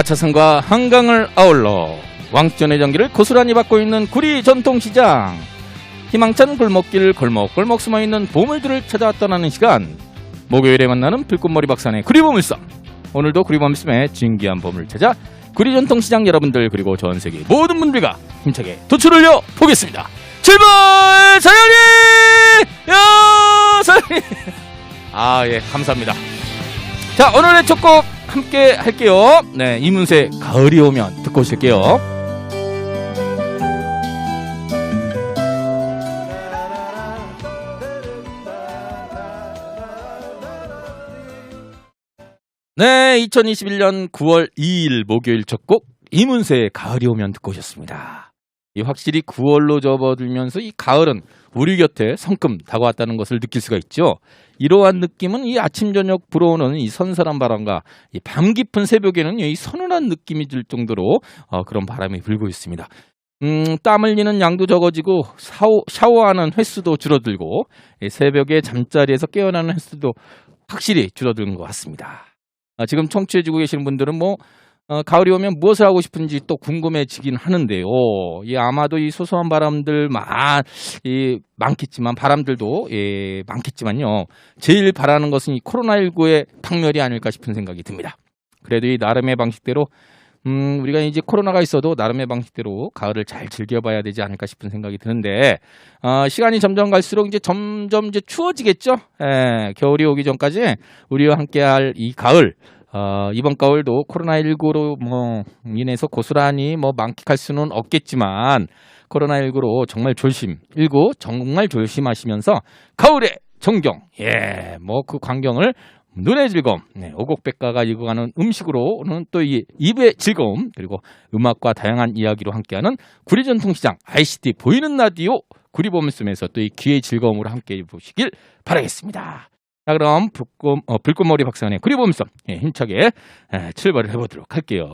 아차산과 한강을 아울러 왕전의 전기를 고스란히 받고 있는 구리 전통시장. 희망찬 골목길 골목골목 숨어있는 보물들을 찾아 떠나는 시간. 목요일에 만나는 불꽃머리 박산의 구리보물섬. 오늘도 구리보물섬의 진귀한 보물을 찾아 구리 전통시장 여러분들 그리고 전 세계 모든 분들과 힘차게 도출을려 보겠습니다. 출발! 사장님! 야! 사장님! 아, 예, 감사합니다. 자, 오늘의 첫 곡 함께 할게요. 네, 이문세 가을이 오면 듣고 오실게요. 네, 2021년 9월 2일 목요일 첫 곡 이문세의 가을이 오면 듣고 오셨습니다. 이 확실히 9월로 접어들면서 이 가을은 우리 곁에 성큼 다가왔다는 것을 느낄 수가 있죠. 이러한 느낌은 이 아침 저녁 불어오는 이 선선한 바람과 이 밤 깊은 새벽에는 이 서늘한 느낌이 들 정도로 어, 그런 바람이 불고 있습니다. 음, 땀 흘리는 양도 적어지고 샤워, 샤워하는 횟수도 줄어들고 이 새벽에 잠자리에서 깨어나는 횟수도 확실히 줄어드는 것 같습니다. 아, 지금 청취해주고 계시는 분들은 뭐 어, 가을이 오면 무엇을 하고 싶은지 또 궁금해지긴 하는데요. 이 아마도 이 소소한 바람들 많, 이 많겠지만 바람들도 예, 많겠지만요. 제일 바라는 것은 이 코로나19의 박멸이 아닐까 싶은 생각이 듭니다. 그래도 이 나름의 방식대로 음, 우리가 이제 코로나가 있어도 나름의 방식대로 가을을 잘 즐겨봐야 되지 않을까 싶은 생각이 드는데 어, 시간이 점점 갈수록 이제 점점 이제 추워지겠죠. 예, 겨울이 오기 전까지 우리와 함께할 이 가을 어, 이번 가을도 코로나19로 뭐 인해서 고스란히 뭐 만끽할 수는 없겠지만 코로나19로 정말 조심, 19 정말 조심하시면서 가을의 정경, 예, 뭐 그 광경을 눈의 즐거움, 네, 오곡백과가 읽어가는 음식으로는 또 이 입의 즐거움, 그리고 음악과 다양한 이야기로 함께하는 구리전통시장 ICT 보이는 라디오 구리보물섬에서 또 이 귀의 즐거움으로 함께 보시길 바라겠습니다. 자 그럼 불꽃, 어, 불꽃머리 박사의 구리보물섬 예, 힘차게 에, 출발을 해보도록 할게요.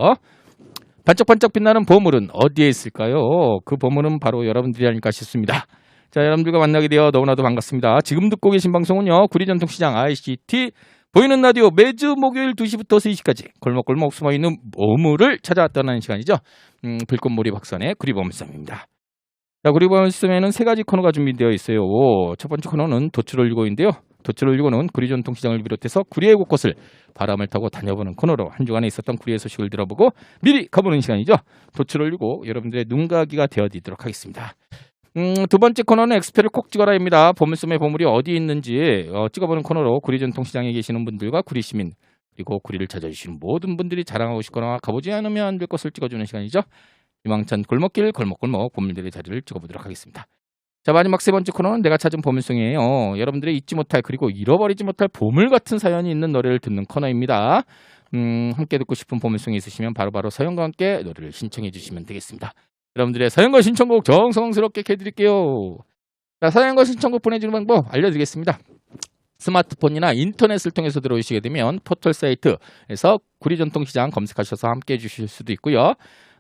반짝반짝 빛나는 보물은 어디에 있을까요? 그 보물은 바로 여러분들이 아닐까 싶습니다. 자, 여러분들과 만나게 되어 너무나도 반갑습니다. 지금 듣고 계신 방송은요, 구리전통시장 ICT 보이는 라디오 매주 목요일 2시부터 3시까지 골목골목 숨어있는 보물을 찾아 떠나는 시간이죠. 음, 불꽃머리 박사의 구리보물섬입니다. 자, 구리보물섬에는 세 가지 코너가 준비되어 있어요. 첫 번째 코너는 도출 올리고인데요. 도출올리고는 구리 전통시장을 비롯해서 구리의 곳곳을 바람을 타고 다녀보는 코너로 한 주간에 있었던 구리의 소식을 들어보고 미리 가보는 시간이죠. 도출올리고 여러분들의 눈가기가 되어드리도록 하겠습니다. 음, 두 번째 코너는 엑스페를 콕 찍어라입니다. 보물섬의 보물이 어디 있는지 어, 찍어보는 코너로 구리 전통시장에 계시는 분들과 구리 시민 그리고 구리를 찾아주시는 모든 분들이 자랑하고 싶거나 가보지 않으면 안 될 것을 찍어주는 시간이죠. 희망찬 골목길 골목골목 보물들의 자리를 찍어보도록 하겠습니다. 자 마지막 세 번째 코너는 내가 찾은 보물송이에요. 여러분들의 잊지 못할 그리고 잃어버리지 못할 보물 같은 사연이 있는 노래를 듣는 코너입니다. 음, 함께 듣고 싶은 보물송이 있으시면 바로바로 사연과 함께 노래를 신청해 주시면 되겠습니다. 여러분들의 사연과 신청곡 정성스럽게 해드릴게요. 자 사연과 신청곡 보내주는 방법 알려드리겠습니다. 스마트폰이나 인터넷을 통해서 들어오시게 되면 포털 사이트에서 구리전통시장 검색하셔서 함께 해주실 수도 있고요.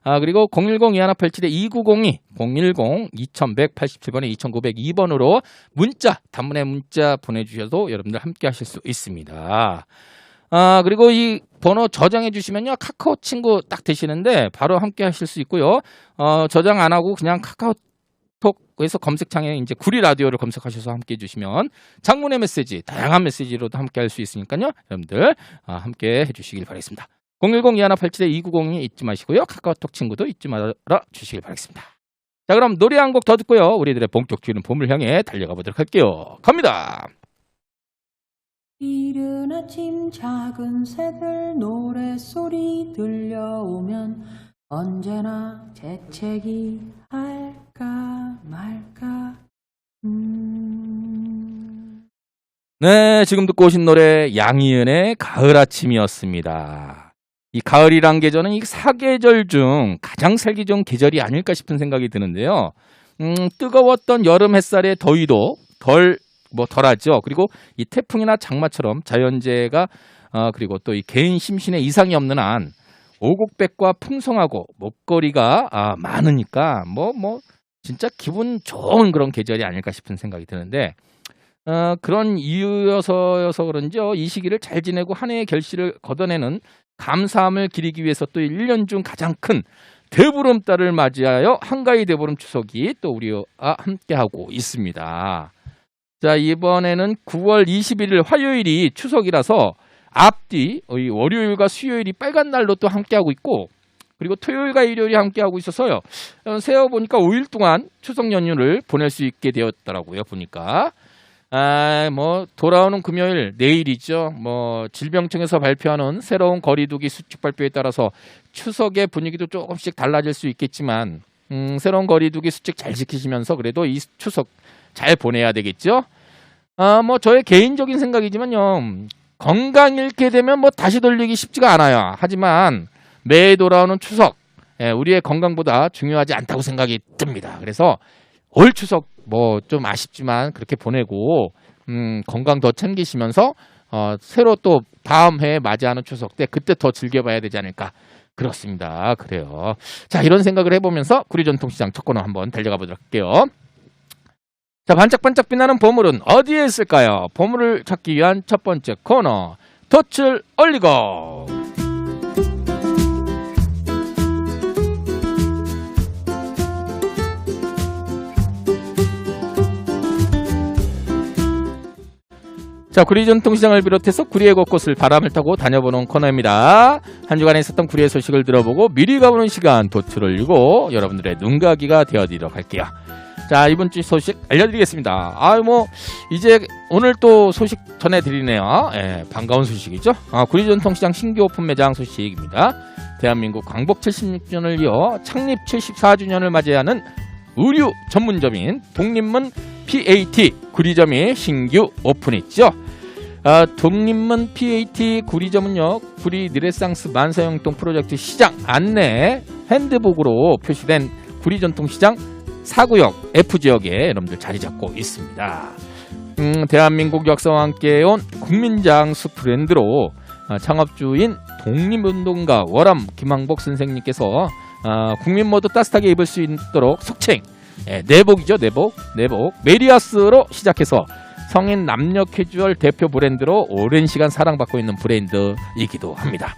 아, 그리고 010-2187-2902, 010-2187번에 2902번으로 문자, 단문의 문자 보내주셔도 여러분들 함께 하실 수 있습니다. 아, 그리고 이 번호 저장해 주시면요. 카카오 친구 딱 되시는데 바로 함께 하실 수 있고요. 어, 저장 안 하고 그냥 카카오 톡에서 검색창에 이제 구리 라디오를 검색하셔서 함께 해 주시면 장문의 메시지, 다양한 메시지로도 함께 할 수 있으니까요. 여러분들 아, 함께 해 주시길 바라겠습니다. 010-2187-2902 잊지 마시고요. 카카오톡 친구도 잊지 말아 주시길 바라겠습니다. 자, 그럼 노래 한 곡 더 듣고요. 우리들의 본격 튀는 보물 향해 달려가 보도록 할게요. 갑니다. 이른 아침 작은 새들 노랫소리 들려오면 언제나 재채기 할까 말까 음... 네, 지금 듣고 오신 노래 양희은의 가을 아침이었습니다. 이 가을이란 계절은 이 사계절 중 가장 살기 좋은 계절이 아닐까 싶은 생각이 드는데요. 음, 뜨거웠던 여름 햇살의 더위도 덜, 뭐 덜하죠. 그리고 이 태풍이나 장마처럼 자연재해가, 어, 그리고 또 이 개인 심신에 이상이 없는 한 오곡백과 풍성하고 먹거리가 아, 많으니까 뭐, 뭐, 진짜 기분 좋은 그런 계절이 아닐까 싶은 생각이 드는데, 어, 그런 이유여서여서 그런지요. 이 시기를 잘 지내고 한 해의 결실을 걷어내는 감사함을 기리기 위해서 또 1년 중 가장 큰 대보름달을 맞이하여 한가위 대보름 추석이 또 우리와 함께하고 있습니다. 자, 이번에는 9월 21일 화요일이 추석이라서 앞뒤 이 월요일과 수요일이 빨간 날로 또 함께하고 있고 그리고 토요일과 일요일이 함께하고 있어서요. 어, 세어 보니까 5일 동안 추석 연휴를 보낼 수 있게 되었더라고요. 보니까. 아, 뭐 돌아오는 금요일 내일이죠. 뭐 질병청에서 발표하는 새로운 거리두기 수칙 발표에 따라서 추석의 분위기도 조금씩 달라질 수 있겠지만 음, 새로운 거리두기 수칙 잘 지키시면서 그래도 이 추석 잘 보내야 되겠죠. 아, 뭐 저의 개인적인 생각이지만요. 건강 잃게 되면 뭐 다시 돌리기 쉽지가 않아요. 하지만 매해 돌아오는 추석 예, 우리의 건강보다 중요하지 않다고 생각이 듭니다. 그래서 올 추석 뭐 좀 아쉽지만 그렇게 보내고 음, 건강 더 챙기시면서 어, 새로 또 다음 해에 맞이하는 추석 때 그때 더 즐겨봐야 되지 않을까 그렇습니다. 그래요. 자 이런 생각을 해보면서 구리전통시장 첫 코너 한번 달려가 보도록 할게요. 자 반짝반짝 빛나는 보물은 어디에 있을까요? 보물을 찾기 위한 첫 번째 코너 덫을 올리고 자, 구리 전통시장을 비롯해서 구리의 곳곳을 바람을 타고 다녀보는 코너입니다. 한 주간에 있었던 구리의 소식을 들어보고 미리 가보는 시간 도트를 올리고 여러분들의 눈가기가 되어드리도록 할게요. 자, 이번 주 소식 알려드리겠습니다. 아, 뭐, 이제 오늘 또 소식 전해드리네요. 예, 반가운 소식이죠. 아, 구리 전통시장 신규 오픈 매장 소식입니다. 대한민국 광복 76주년을 이어 창립 74주년을 맞이하는 의류 전문점인 독립문 PAT 구리점이 신규 오픈했죠. 아, 독립문 PAT 구리점은요, 구리 느레상스 만사형동 프로젝트 시장 안내 핸드북으로 표시된 구리 전통시장 4구역 F지역에 여러분들 자리 잡고 있습니다. 음, 대한민국 역사와 함께 온 국민장수 브랜드로 아, 창업주인 독립운동가 월암 김항복 선생님께서 아, 국민 모두 따뜻하게 입을 수 있도록 속칭 예, 내복이죠 내복 내복 메리아스로 시작해서 성인 남녀 캐주얼 대표 브랜드로 오랜 시간 사랑받고 있는 브랜드이기도 합니다.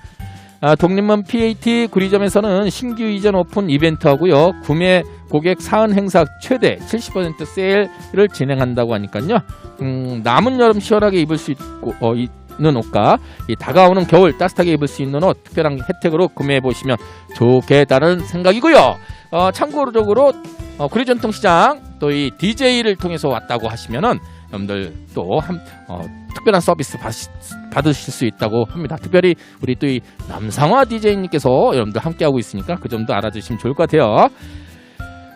아, 독립문 PAT 구리점에서는 신규 이전 오픈 이벤트 하고요. 구매 고객 사은 행사 최대 70% 세일을 진행한다고 하니까요. 음, 남은 여름 시원하게 입을 수 있고 어, 있는 옷과 이 다가오는 겨울 따뜻하게 입을 수 있는 옷 특별한 혜택으로 구매해 보시면 좋겠다는 생각이고요. 어, 참고적으로 어, 구리 전통 시장 또 이 DJ를 통해서 왔다고 하시면은 여러분들 또 한, 어, 특별한 서비스 받으시, 받으실 수 있다고 합니다. 특별히 우리 또 이 남상화 DJ님께서 여러분들 함께하고 있으니까 그 점도 알아주시면 좋을 것 같아요.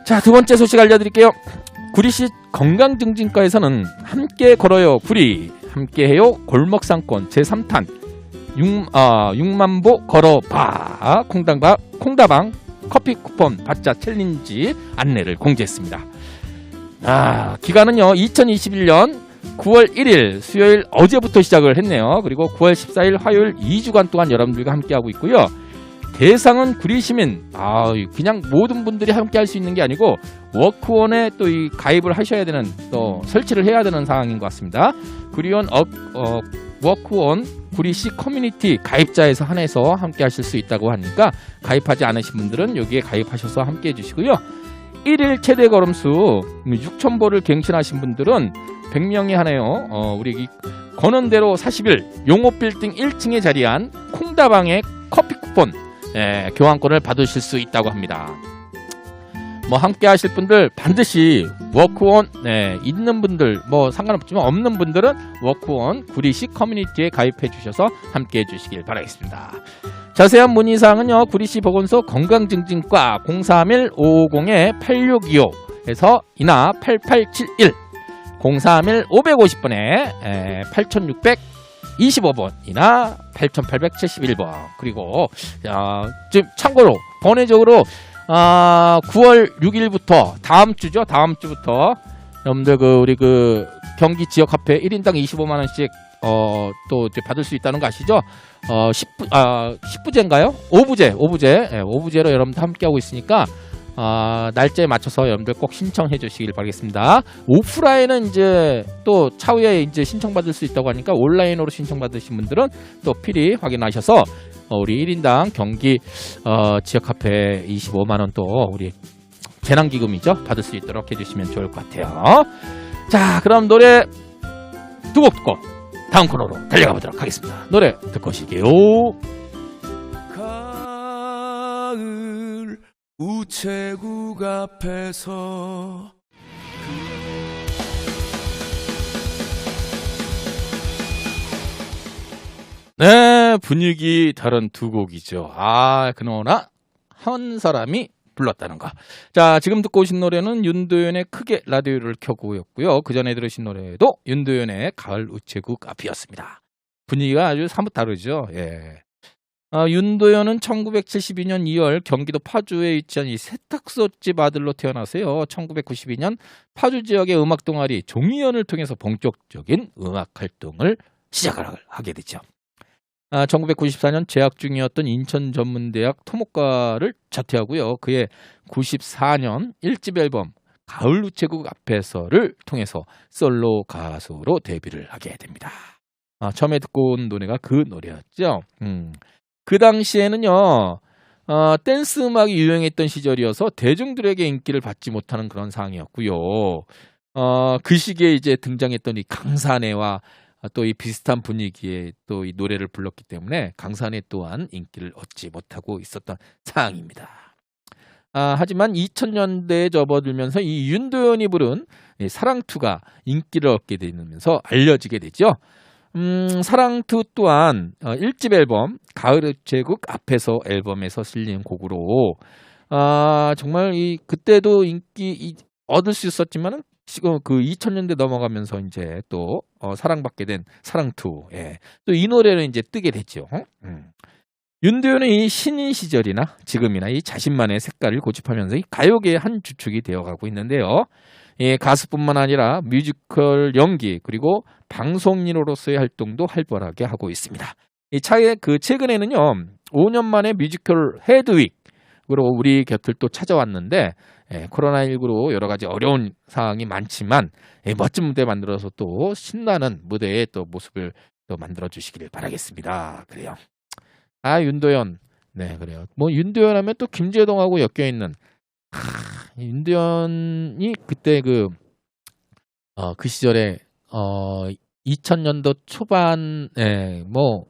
자, 두 번째 소식 알려드릴게요. 구리시 건강증진과에서는 함께 걸어요 구리 함께해요 골목상권 제3탄 6, 아, 6만보 걸어봐 콩다방, 콩다방 커피 쿠폰 받자 챌린지 안내를 공지했습니다. 아, 기간은요 2021년 9월 1일 수요일 어제부터 시작을 했네요. 그리고 9월 14일 화요일 2주간 동안 여러분들과 함께하고 있고요. 대상은 구리 시민. 아, 그냥 모든 분들이 함께 할 수 있는 게 아니고 워크원에 또 이 가입을 하셔야 되는 또 설치를 해야 되는 상황인 것 같습니다. 구리원 어, 어, 워크원 구리시 커뮤니티 가입자에서 한해서 함께 하실 수 있다고 하니까 가입하지 않으신 분들은 여기에 가입하셔서 함께 해주시고요. 1일 최대 걸음수 6,000보를 갱신하신 분들은 100명이 하네요. 어, 우리 이 권원대로 40일 용호빌딩 1층에 자리한 콩다방의 커피 쿠폰 예, 교환권을 받으실 수 있다고 합니다. 뭐 함께 하실 분들 반드시 워크원 네, 있는 분들 뭐 상관없지만 없는 분들은 워크원 구리시 커뮤니티에 가입해 주셔서 함께 해 주시길 바라겠습니다. 자세한 문의 사항은요. 구리시 보건소 건강증진과 031-550-8625에서 이나 8871 031 550번에 8625번 이나 8871번 그리고 어, 지금 참고로 번외적으로 아, 9월 6일부터 다음 주죠. 다음 주부터 여러분들 그 우리 그 경기 지역 화폐 1인당 25만 원씩 어, 또 이제 받을 수 있다는 거 아시죠? 어, 10부 아, 10부제인가요? 5부제. 5부제. 예, 5부제로 여러분들 함께 하고 있으니까 아, 날짜에 맞춰서 여러분들 꼭 신청해 주시길 바라겠습니다. 오프라인은 이제 또 차후에 이제 신청받을 수 있다고 하니까 온라인으로 신청받으신 분들은 또 필히 확인하셔서 어, 우리 1인당 경기 어, 지역 카페 25만 원 또 우리 재난 기금이죠. 받을 수 있도록 해 주시면 좋을 것 같아요. 자, 그럼 노래 두 곡 듣고 다음 코너로 달려가 보도록 하겠습니다. 노래 듣고 오실게요. 우체국 앞에서 네, 분위기 다른 두 곡이죠. 아, 그노나 한 사람이 불렀다는 거. 자, 지금 듣고 오신 노래는 윤도현의 크게 라디오를 켜고였고요. 그 전에 들으신 노래도 윤도현의 가을 우체국 앞이었습니다. 분위기가 아주 사뭇 다르죠. 예. 아, 윤도현은 1972년 2월 경기도 파주에 위치한 이 세탁소집 아들로 태어나서요. 1992년 파주 지역의 음악 동아리 종이연을 통해서 본격적인 음악 활동을 시작하게 되죠. 아, 1994년 재학 중이었던 인천 전문대학 토목과를 자퇴하고요. 그의 94년 1집 앨범 가을 우체국 앞에서를 통해서 솔로 가수로 데뷔를 하게 됩니다. 아, 처음에 듣고 온 노래가 그 노래였죠. 음. 그 당시에는요, 어, 댄스 음악이 유행했던 시절이어서 대중들에게 인기를 받지 못하는 그런 상황이었고요. 어, 그 시기에 이제 등장했던 이 강산해와 또 이 비슷한 분위기에 또 이 노래를 불렀기 때문에 강산해 또한 인기를 얻지 못하고 있었던 상황입니다. 아, 하지만 2000년대에 접어들면서 이 윤도현이 부른 이 사랑투가 인기를 얻게 되면서 알려지게 되죠. 음, 사랑투 또한 어, 1집 앨범 가을의 제국 앞에서 앨범에서 실린 곡으로 아, 정말 이 그때도 인기 이, 얻을 수 있었지만은 지금 그 2000년대 넘어가면서 이제 또 어, 사랑받게 된 사랑투. 예. 또 이 노래는 이제 뜨게 됐죠. 음. 윤도현은 이 신인 시절이나 지금이나 이 자신만의 색깔을 고집하면서 이 가요계의 한 주축이 되어가고 있는데요. 예, 가수뿐만 아니라 뮤지컬 연기 그리고 방송인으로서의 활동도 활발하게 하고 있습니다. 이 차에 그 최근에는요 5년 만에 뮤지컬 헤드윅으로 우리 곁을 또 찾아왔는데 예, 코로나19로 여러 가지 어려운 상황이 많지만 예, 멋진 무대 만들어서 또 신나는 무대의 또 모습을 또 만들어 주시기를 바라겠습니다. 그래요. 아 윤도현 네 그래요. 뭐 윤도현 하면 또 김재동하고 엮여 있는 윤도현이 그때 그, 어, 그 시절에, 어, 2000년도 초반에, 뭐,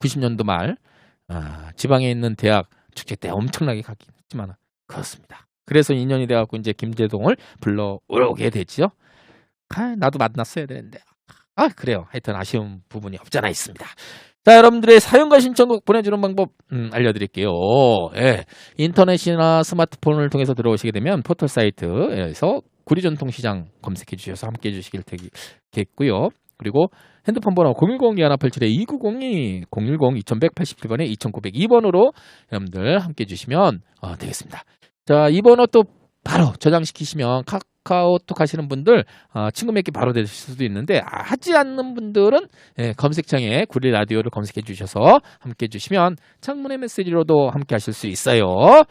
90년도 말, 아, 지방에 있는 대학 축제 때 엄청나게 가긴 했지만, 그렇습니다. 그래서 인연이 돼갖고 이제 김재동을 불러오게 됐죠. 아, 나도 만났어야 되는데. 아, 그래요. 하여튼 아쉬운 부분이 없잖아 있습니다. 자, 여러분들의 사연과 신청곡 보내주는 방법 음, 알려드릴게요. 예, 인터넷이나 스마트폰을 통해서 들어오시게 되면 포털 사이트에서 구리전통시장 검색해 주셔서 함께 해주시길 되겠고요. 그리고 핸드폰 번호 010-2187-2902, 010-2187번에 2902번으로 여러분들 함께 해주시면 어, 되겠습니다. 자, 이 번호 또 바로 저장시키시면 카카오톡 하시는 분들 어, 친구 맺기 바로 되실 수도 있는데 아, 하지 않는 분들은 예, 검색창에 구리 라디오를 검색해 주셔서 함께 해 주시면 창문의 메시지로도 함께 하실 수 있어요.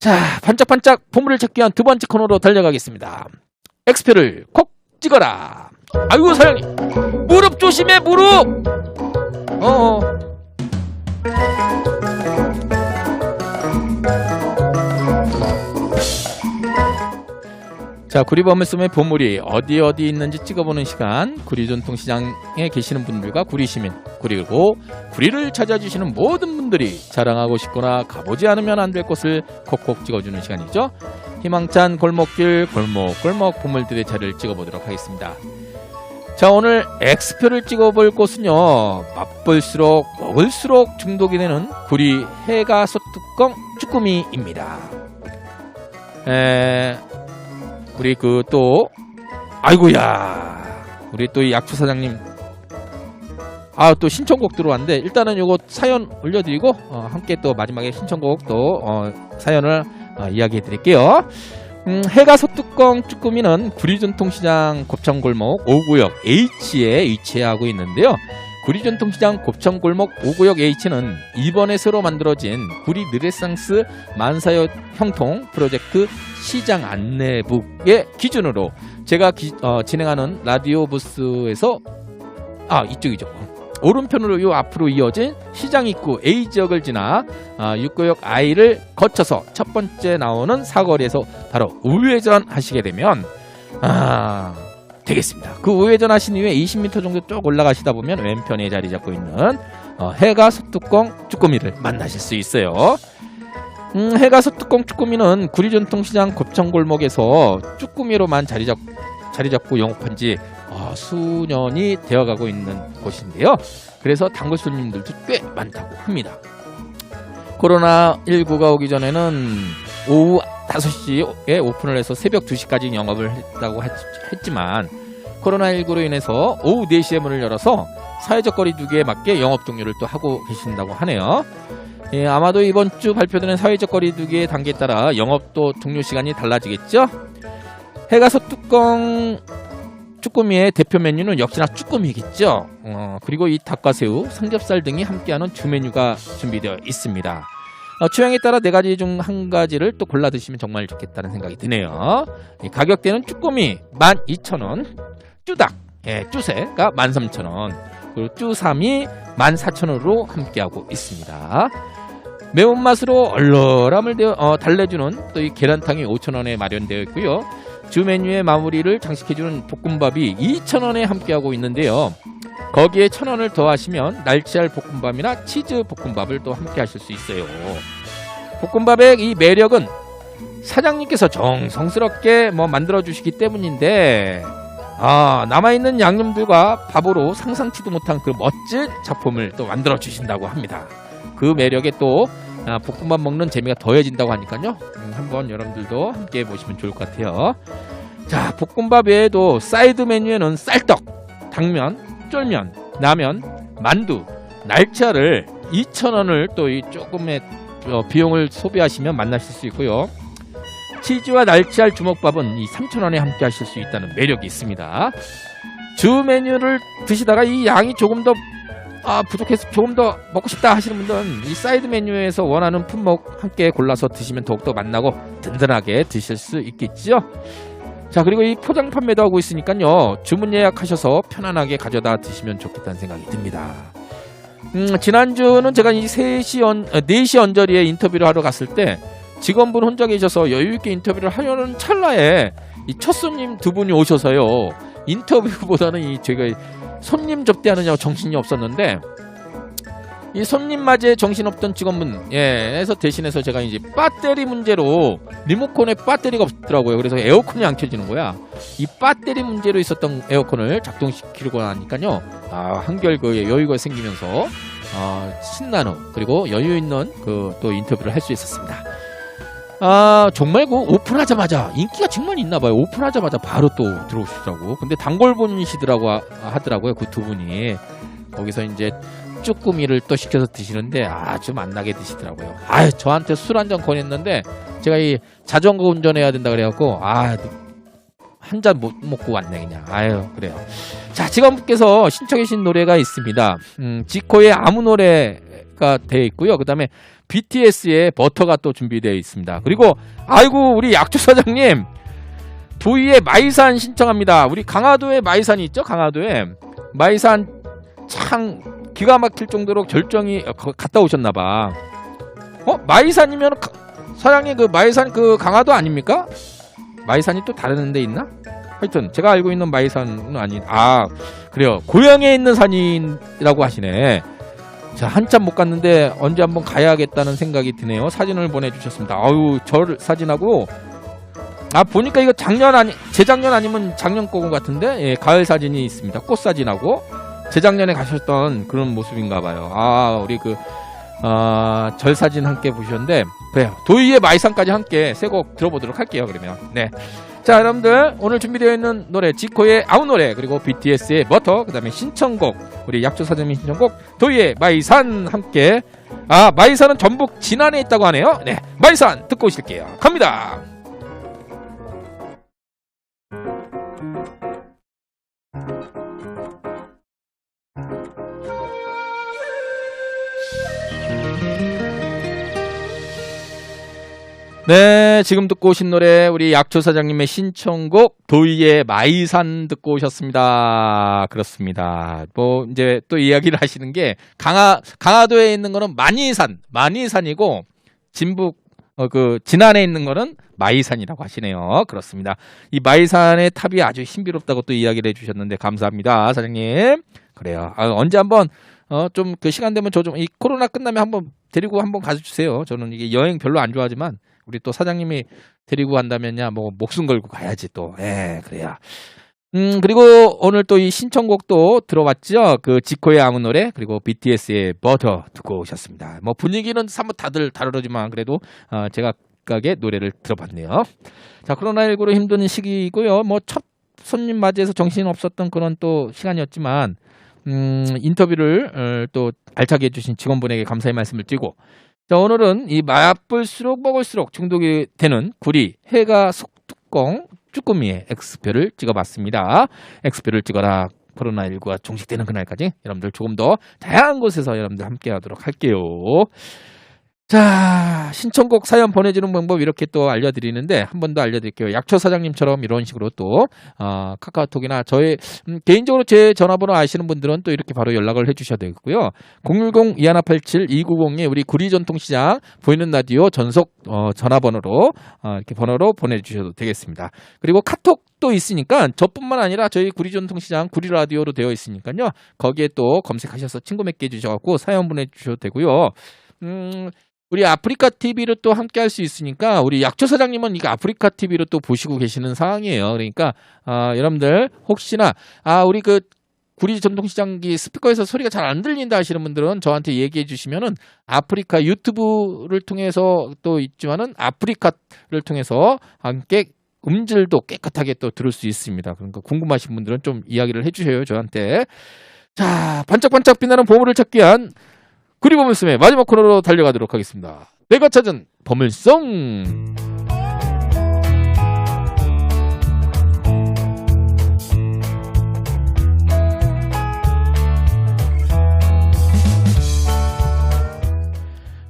자, 반짝반짝 보물을 찾기 위한 두 번째 코너로 달려가겠습니다. 엑스표를 콕 찍어라. 아이고 사장님, 무릎 조심해 무릎. 어. 자, 구리범을 쓰면 보물이 어디 어디 있는지 찍어보는 시간. 구리 전통시장에 계시는 분들과 구리 시민, 그리고 구리를 찾아주시는 모든 분들이 자랑하고 싶거나 가보지 않으면 안 될 곳을 콕콕 찍어주는 시간이죠. 희망찬 골목길, 골목, 골목 보물들의 자리를 찍어보도록 하겠습니다. 자, 오늘 X표를 찍어볼 곳은요, 맛볼수록 먹을수록 중독이 되는 구리 해가 소뚜껑 쭈꾸미입니다. 에, 우리 그 또 아이고야. 우리 또 이 약초 사장님. 아 또 신청곡 들어왔는데 일단은 요거 사연 올려드리고 어, 함께 또 마지막에 신청곡 또 어, 사연을 어, 이야기해 드릴게요. 음, 해가 소뚜껑 쭈꾸미는 구리전통시장 곱창골목 5구역 H에 위치하고 있는데요 구리 전통시장 곱창골목 5구역 H는 이번에 새로 만들어진 구리 느레상스 만사역 형통 프로젝트 시장 안내북의 기준으로 제가 기- 어, 진행하는 라디오 부스에서 아 이쪽이죠. 오른편으로 요 앞으로 이어진 시장 입구 A 지역을 지나 아, 6구역 I를 거쳐서 첫 번째 나오는 사거리에서 바로 우회전 하시게 되면 아 되겠습니다. 그 우회전 하신 이후에 20m 정도 쭉 올라가시다 보면 왼편에 자리 잡고 있는 어, 해가 소뚜껑 쭈꾸미를 만나실 수 있어요. 음, 해가 소뚜껑 쭈꾸미는 구리전통시장 곱창골목에서 쭈꾸미로만 자리, 잡, 자리 잡고 영업한 지 어, 수년이 되어가고 있는 곳인데요. 그래서 단골 손님들도 꽤 많다고 합니다. 코로나19가 오기 전에는 오후 5시에 오픈을 해서 새벽 2시까지 영업을 했다고 했- 했지만 코로나19로 인해서 오후 4시에 문을 열어서 사회적 거리두기에 맞게 영업 종료를 또 하고 계신다고 하네요. 예, 아마도 이번 주 발표되는 사회적 거리두기의 단계에 따라 영업도 종료 시간이 달라지겠죠? 해가서 뚜껑 쭈꾸미의 대표 메뉴는 역시나 쭈꾸미겠죠. 어, 그리고 이 닭과 새우, 삼겹살 등이 함께하는 주 메뉴가 준비되어 있습니다. 어, 취향에 따라 네 가지 중 한 가지를 또 골라 드시면 정말 좋겠다는 생각이 드네요. 이 가격대는 쭈꾸미 12,000원, 쭈닭, 예, 쭈새가 13,000원, 그리고 쭈삼이 14,000원으로 함께하고 있습니다. 매운맛으로 얼얼함을 데워- 어, 달래주는 또 이 계란탕이 5,000원에 마련되어 있고요. 주 메뉴의 마무리를 장식해주는 볶음밥이 2,000원에 함께하고 있는데요. 거기에 1,000원을 더하시면 날치알 볶음밥이나 치즈 볶음밥을 또 함께 하실 수 있어요. 볶음밥의 이 매력은 사장님께서 정성스럽게 뭐 만들어 주시기 때문인데 아, 남아있는 양념들과 밥으로 상상치도 못한 그 멋진 작품을 또 만들어 주신다고 합니다. 그 매력에 또 아, 볶음밥 먹는 재미가 더해진다고 하니까요. 음, 한번 여러분들도 함께 해보시면 좋을 것 같아요. 자, 볶음밥 외에도 사이드 메뉴에는 쌀떡, 당면, 쫄면, 라면, 만두, 날치알을 2,000원을 또 이 조금의 어, 비용을 소비하시면 만나실 수 있고요. 치즈와 날치알 주먹밥은 이 3,000원에 함께 하실 수 있다는 매력이 있습니다. 주 메뉴를 드시다가 이 양이 조금 더 아, 부족해서 조금 더 먹고 싶다 하시는 분들은 이 사이드 메뉴에서 원하는 품목 함께 골라서 드시면 더욱더 맛나고 든든하게 드실 수 있겠죠. 자, 그리고 이 포장 판매도 하고 있으니까요. 주문 예약하셔서 편안하게 가져다 드시면 좋겠다는 생각이 듭니다. 음, 지난주는 제가 이 3시 언, 어, 4시 언저리에 인터뷰를 하러 갔을 때 직원분 혼자 계셔서 여유있게 인터뷰를 하려는 찰나에 이 첫 손님 두 분이 오셔서요. 인터뷰보다는 이 제가 손님 접대하느냐고 정신이 없었는데 이 손님 맞이에 정신없던 직원분 예에서 대신해서 제가 이제 배터리 문제로 리모컨에 배터리가 없더라고요. 그래서 에어컨이 안 켜지는 거야. 이 배터리 문제로 있었던 에어컨을 작동시키려고 하니까요. 아 한결 그 여유가 생기면서 아 신나는 그리고 여유 있는 그 또 인터뷰를 할 수 있었습니다. 아 정말 그 오픈하자마자 인기가 정말 있나 봐요. 오픈하자마자 바로 또 들어오시더라고. 근데 단골 분이시더라고 하- 하더라고요 그 두 분이. 거기서 이제 쭈꾸미를 또 시켜서 드시는데 아주 맛나게 드시더라고요. 아, 저한테 술 한 잔 권했는데 제가 이 자전거 운전해야 된다 그래갖고 아, 한 잔 못 먹고 왔네 그냥. 아유 그래요. 자, 직원분께서 신청해 주신 노래가 있습니다. 음, 지코의 아무 노래가 되어 있고요. 그 다음에 BTS의 버터가 또 준비되어 있습니다. 그리고 아이고 우리 약주 사장님 도의의 마이산 신청합니다. 우리 강화도에 마이산이 있죠? 강화도에 마이산 참 기가 막힐 정도로 결정이 어, 거- 갔다 오셨나 봐. 어? 마이산이면 가- 사장님 그 마이산 그 강화도 아닙니까? 마이산이 또 다른 데 있나? 하여튼 제가 알고 있는 마이산은 아닌 아 그래요 고향에 있는 산이라고 하시네 자 한참 못 갔는데 언제 한번 가야겠다는 생각이 드네요 사진을 보내주셨습니다 아유 저 사진하고 아 보니까 이거 작년 아니 재작년 아니면 작년 거고 같은데 예, 가을 사진이 있습니다 꽃 사진하고 재작년에 가셨던 그런 모습인가 봐요. 아, 우리 그, 아, 절 사진 함께 보셨는데, 그래요. 도의의 마이산까지 함께 세곡 들어보도록 할게요, 그러면. 네. 자, 여러분들, 오늘 준비되어 있는 노래, 지코의 아우 노래, 그리고 BTS의 버터, 그 다음에 신청곡, 우리 약주 사장님 신청곡, 도의의 마이산 함께, 아, 마이산은 전북 진안에 있다고 하네요. 네. 마이산 듣고 오실게요. 갑니다. 네, 지금 듣고 오신 노래 우리 약초 사장님의 신청곡 도희의 마이산 듣고 오셨습니다. 그렇습니다. 뭐 이제 또 이야기를 하시는 게 강화 강화도에 있는 거는 만이산, 만이산이고 진북 어, 그 진안에 있는 거는 마이산이라고 하시네요. 그렇습니다. 이 마이산의 탑이 아주 신비롭다고 또 이야기를 해주셨는데 감사합니다, 사장님. 그래요. 아, 언제 한번 어, 좀 그 시간 되면 저 좀 이 코로나 끝나면 한번 데리고 한번 가주세요. 저는 이게 여행 별로 안 좋아하지만 우리 또 사장님이 데리고 간다면야 뭐 목숨 걸고 가야지 또. 예, 그래야. 음, 그리고 오늘 또 이 신청곡도 들어봤죠? 그 지코의 아무 노래, 그리고 BTS의 버터 듣고 오셨습니다. 뭐 분위기는 사뭇 다들 다르지만 그래도 어, 제가 각각의 노래를 들어봤네요. 자, 코로나19로 힘든 시기이고요. 뭐 첫 손님 맞이해서 정신 없었던 그런 또 시간이었지만 음, 인터뷰를 어, 또 알차게 해주신 직원분에게 감사의 말씀을 드리고 자, 오늘은 이 맛볼수록 먹을수록 중독이 되는 구리 해가 속뚜껑 쭈꾸미의 X표를 찍어봤습니다. X표를 찍어라. 코로나19가 종식되는 그날까지 여러분들 조금 더 다양한 곳에서 여러분들 함께 하도록 할게요. 자, 신청곡 사연 보내주는 방법 이렇게 또 알려드리는데 한 번 더 알려드릴게요. 약초 사장님처럼 이런 식으로 또 어, 카카오톡이나 저의 음, 개인적으로 제 전화번호 아시는 분들은 또 이렇게 바로 연락을 해주셔야 되겠고요. 010-2187-290에 우리 구리전통시장 보이는 라디오 전속 어, 전화번호로 어, 이렇게 번호로 보내주셔도 되겠습니다. 그리고 카톡도 있으니까 저뿐만 아니라 저희 구리전통시장 구리라디오로 되어 있으니까요. 거기에 또 검색하셔서 친구 맺게 해주셔갖고 사연 보내주셔도 되고요. 음, 우리 아프리카 TV를 또 함께 할 수 있으니까 우리 약초 사장님은 이거 아프리카 TV로 또 보시고 계시는 상황이에요. 그러니까 아, 여러분들 혹시나 아 우리 그 구리 전통시장기 스피커에서 소리가 잘 안 들린다 하시는 분들은 저한테 얘기해 주시면은 아프리카 유튜브를 통해서 또 있지만은 아프리카를 통해서 함께 음질도 깨끗하게 또 들을 수 있습니다. 그러니까 궁금하신 분들은 좀 이야기를 해주셔요 저한테. 자 반짝반짝 빛나는 보물을 찾기 위한 구리 보물섬의 마지막 코너로 달려가도록 하겠습니다. 내가 찾은 보물송.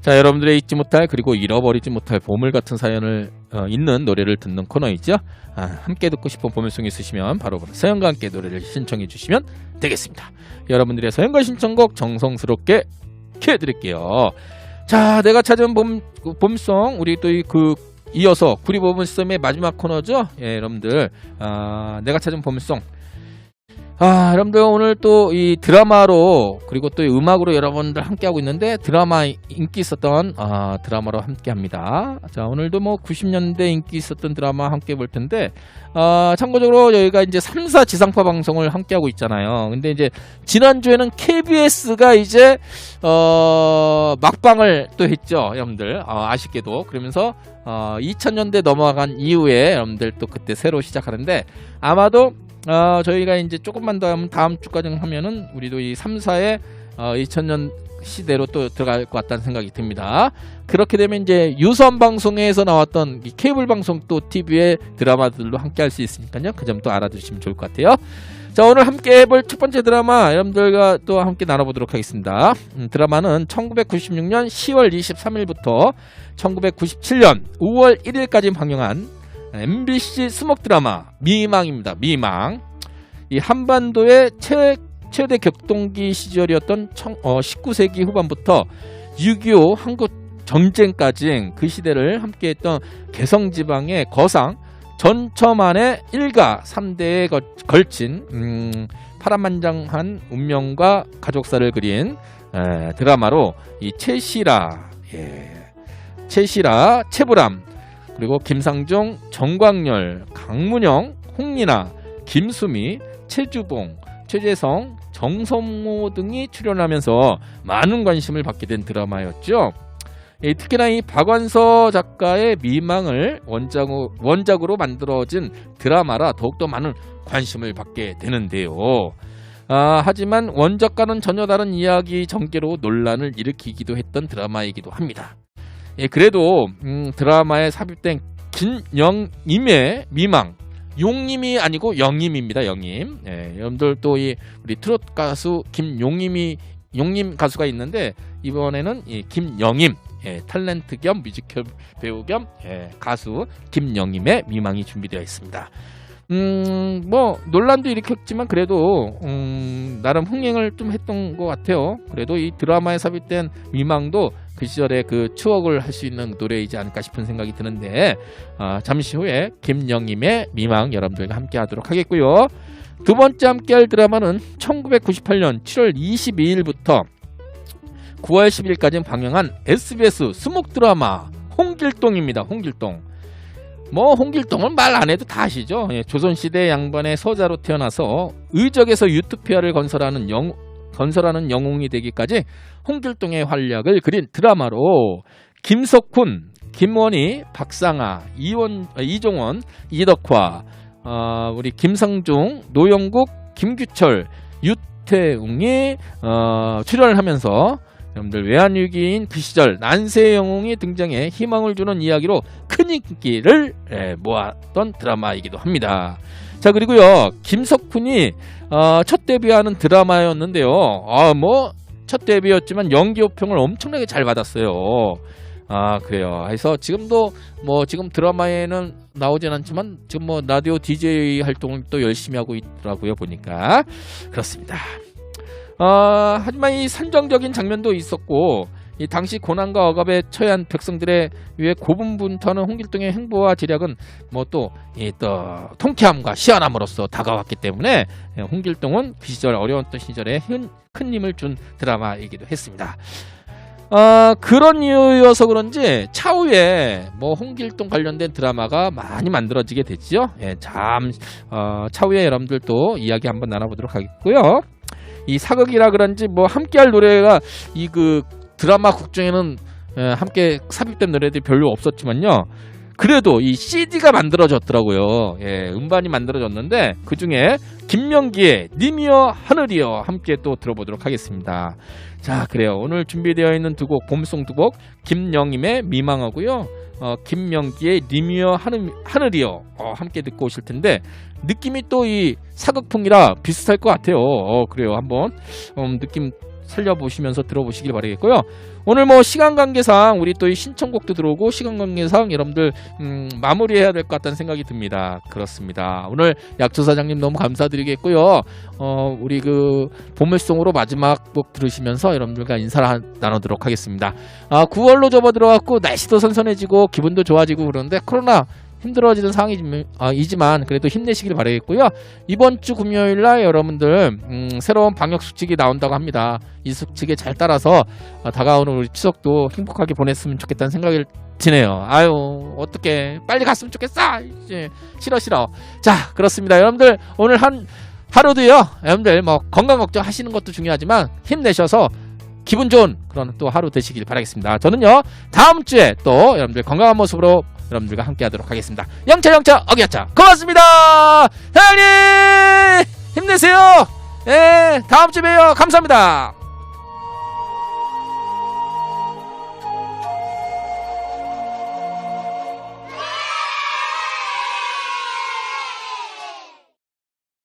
자, 여러분들의 잊지 못할 그리고 잃어버리지 못할 보물 같은 사연을 어, 있는 노래를 듣는 코너이죠. 아, 함께 듣고 싶은 보물송 있으시면 바로 사연과 함께 노래를 신청해 주시면 되겠습니다. 여러분들의 사연과 신청곡 정성스럽게 해드릴게요. 자, 내가 찾은 봄, 그 봄송 우리 또 그 이어서 구리 보물섬의 마지막 코너죠. 예, 여러분들 아, 내가 찾은 봄송. 아, 여러분들 오늘 또 이 드라마로 그리고 또이 음악으로 여러분들 함께 하고 있는데 드라마 인기 있었던 아, 드라마로 함께 합니다. 자, 오늘도 뭐 90년대 인기 있었던 드라마 함께 볼 텐데 아, 참고적으로 저희가 이제 3사 지상파 방송을 함께 하고 있잖아요. 근데 이제 지난주에는 KBS가 이제 어, 막방을 또 했죠, 여러분들. 어, 아쉽게도. 그러면서 어, 2000년대 넘어간 이후에 여러분들 또 그때 새로 시작하는데 아마도 어, 저희가 이제 조금만 더 하면 다음 주까지 하면은 우리도 이 3사의 어, 2000년 시대로 또 들어갈 것 같다는 생각이 듭니다. 그렇게 되면 이제 유선 방송에서 나왔던 이 케이블 방송 또 TV의 드라마들로 함께 할 수 있으니까요. 그 점도 알아두시면 좋을 것 같아요. 자, 오늘 함께 해볼 첫 번째 드라마 여러분들과 또 함께 나눠보도록 하겠습니다. 음, 드라마는 1996년 10월 23일부터 1997년 5월 1일까지 방영한 MBC 수목 드라마 미망입니다. 미망. 이 한반도의 최, 최대 격동기 시절이었던 청, 어, 19세기 후반부터 6.25 한국 전쟁까지 그 시대를 함께했던 개성지방의 거상 전처만의 일가 3대에 걸친 음, 파란만장한 운명과 가족사를 그린 에, 드라마로 이 최시라, 예, 최시라, 최불암 그리고 김상종, 정광열, 강문영, 홍리나, 김수미, 최주봉, 최재성, 정성모 등이 출연하면서 많은 관심을 받게 된 드라마였죠. 예, 특히나 이 박완서 작가의 미망을 원작으로, 원작으로 만들어진 드라마라 더욱더 많은 관심을 받게 되는데요. 아, 하지만 원작과는 전혀 다른 이야기 전개로 논란을 일으키기도 했던 드라마이기도 합니다. 예, 그래도 음, 드라마에 삽입된 김영임의 미망 용님이 아니고 영임입니다. 영임. 예, 여러분들 또 이 우리 트롯 가수 김용임이 용님 가수가 있는데 이번에는 이 김영임 예, 탤런트 겸 뮤지컬 배우 겸 예, 가수 김영임의 미망이 준비되어 있습니다. 음, 뭐 논란도 일으켰지만 그래도 음, 나름 흥행을 좀 했던 것 같아요. 그래도 이 드라마에 삽입된 미망도 그 시절의 그 추억을 할 수 있는 노래이지 않을까 싶은 생각이 드는데 아, 잠시 후에 김영임의 미망 여러분들과 함께하도록 하겠고요. 두 번째 함께할 드라마는 1998년 7월 22일부터 9월 10일까지 방영한 SBS 수목 드라마 홍길동입니다. 홍길동. 뭐 홍길동은 말 안 해도 다 아시죠. 예, 조선시대 양반의 서자로 태어나서 의적에서 유토피아를 건설하는 영 건설하는 영웅이 되기까지 홍길동의 활약을 그린 드라마로 김석훈, 김원희, 박상아, 이원, 아, 이종원, 이덕화, 어, 우리 김상중, 노영국, 김규철, 유태웅이 어, 출연을 하면서 여러분들 외환위기인 그 시절 난세 영웅이 등장해 희망을 주는 이야기로 큰 인기를 예, 모았던 드라마이기도 합니다. 자 그리고요 김석훈이 어, 첫 데뷔하는 드라마였는데요. 아뭐 첫 데뷔였지만 연기 호평을 엄청나게 잘 받았어요. 아 그래요. 그래서 지금도 뭐 지금 드라마에는 나오진 않지만 지금 뭐 라디오 DJ 활동을 또 열심히 하고 있더라고요 보니까 그렇습니다. 어, 하지만 이 산정적인 장면도 있었고 이 당시 고난과 억압에 처한 백성들의 위해 고분분투하는 홍길동의 행보와 지략은 뭐또이또 통쾌함과 시원함으로써 다가왔기 때문에 예, 홍길동은 그 시절 어려웠던 시절에 큰, 큰 힘을 준 드라마이기도 했습니다. 어, 그런 이유여서 그런지 차후에 뭐 홍길동 관련된 드라마가 많이 만들어지게 됐죠. 예, 참 어, 차후에 여러분들도 이야기 한번 나눠보도록 하겠고요. 이 사극이라 그런지 뭐 함께할 노래가 이 그 드라마 곡 중에는 예, 함께 삽입된 노래들이 별로 없었지만요. 그래도 이 CD가 만들어졌더라고요. 예, 음반이 만들어졌는데 그 중에 김명기의 님이여 하늘이여 함께 또 들어보도록 하겠습니다. 자, 그래요. 오늘 준비되어 있는 두 곡, 봄송 두 곡, 김영임의 미망하고요. 어, 김명기의 님이여 하늘, 하늘이여 어, 함께 듣고 오실 텐데 느낌이 또 이 사극풍이라 비슷할 것 같아요. 어, 그래요. 한번 음, 느낌 살려보시면서 들어보시길 바라겠고요. 오늘 뭐 시간 관계상 우리 또 이 신청곡도 들어오고 시간 관계상 여러분들 음, 마무리해야 될 것 같다는 생각이 듭니다. 그렇습니다. 오늘 약초 사장님 너무 감사드리겠고요. 어, 우리 그 보물송으로 마지막 곡 들으시면서 여러분들과 인사를 한- 나누도록 하겠습니다. 아, 9월로 접어 들어갔고 날씨도 선선해지고 기분도 좋아지고 그러는데 코로나 힘들어지는 상황이지만 그래도 힘내시길 바라겠고요. 이번 주 금요일 날 여러분들 음, 새로운 방역 수칙이 나온다고 합니다. 이 수칙에 잘 따라서 어, 다가오는 우리 추석도 행복하게 보냈으면 좋겠다는 생각이 드네요. 아유 어떻게 빨리 갔으면 좋겠어. 이제 싫어 싫어. 자 그렇습니다. 여러분들 오늘 한 하루도요. 여러분들 뭐 건강 걱정 하시는 것도 중요하지만 힘내셔서 기분 좋은 그런 또 하루 되시길 바라겠습니다. 저는요 다음 주에 또 여러분들 건강한 모습으로 여러분들과 함께 하도록 하겠습니다. 영차 영차 어기야차 고맙습니다. 사장님 힘내세요. 예 다음 주에 봬요. 감사합니다.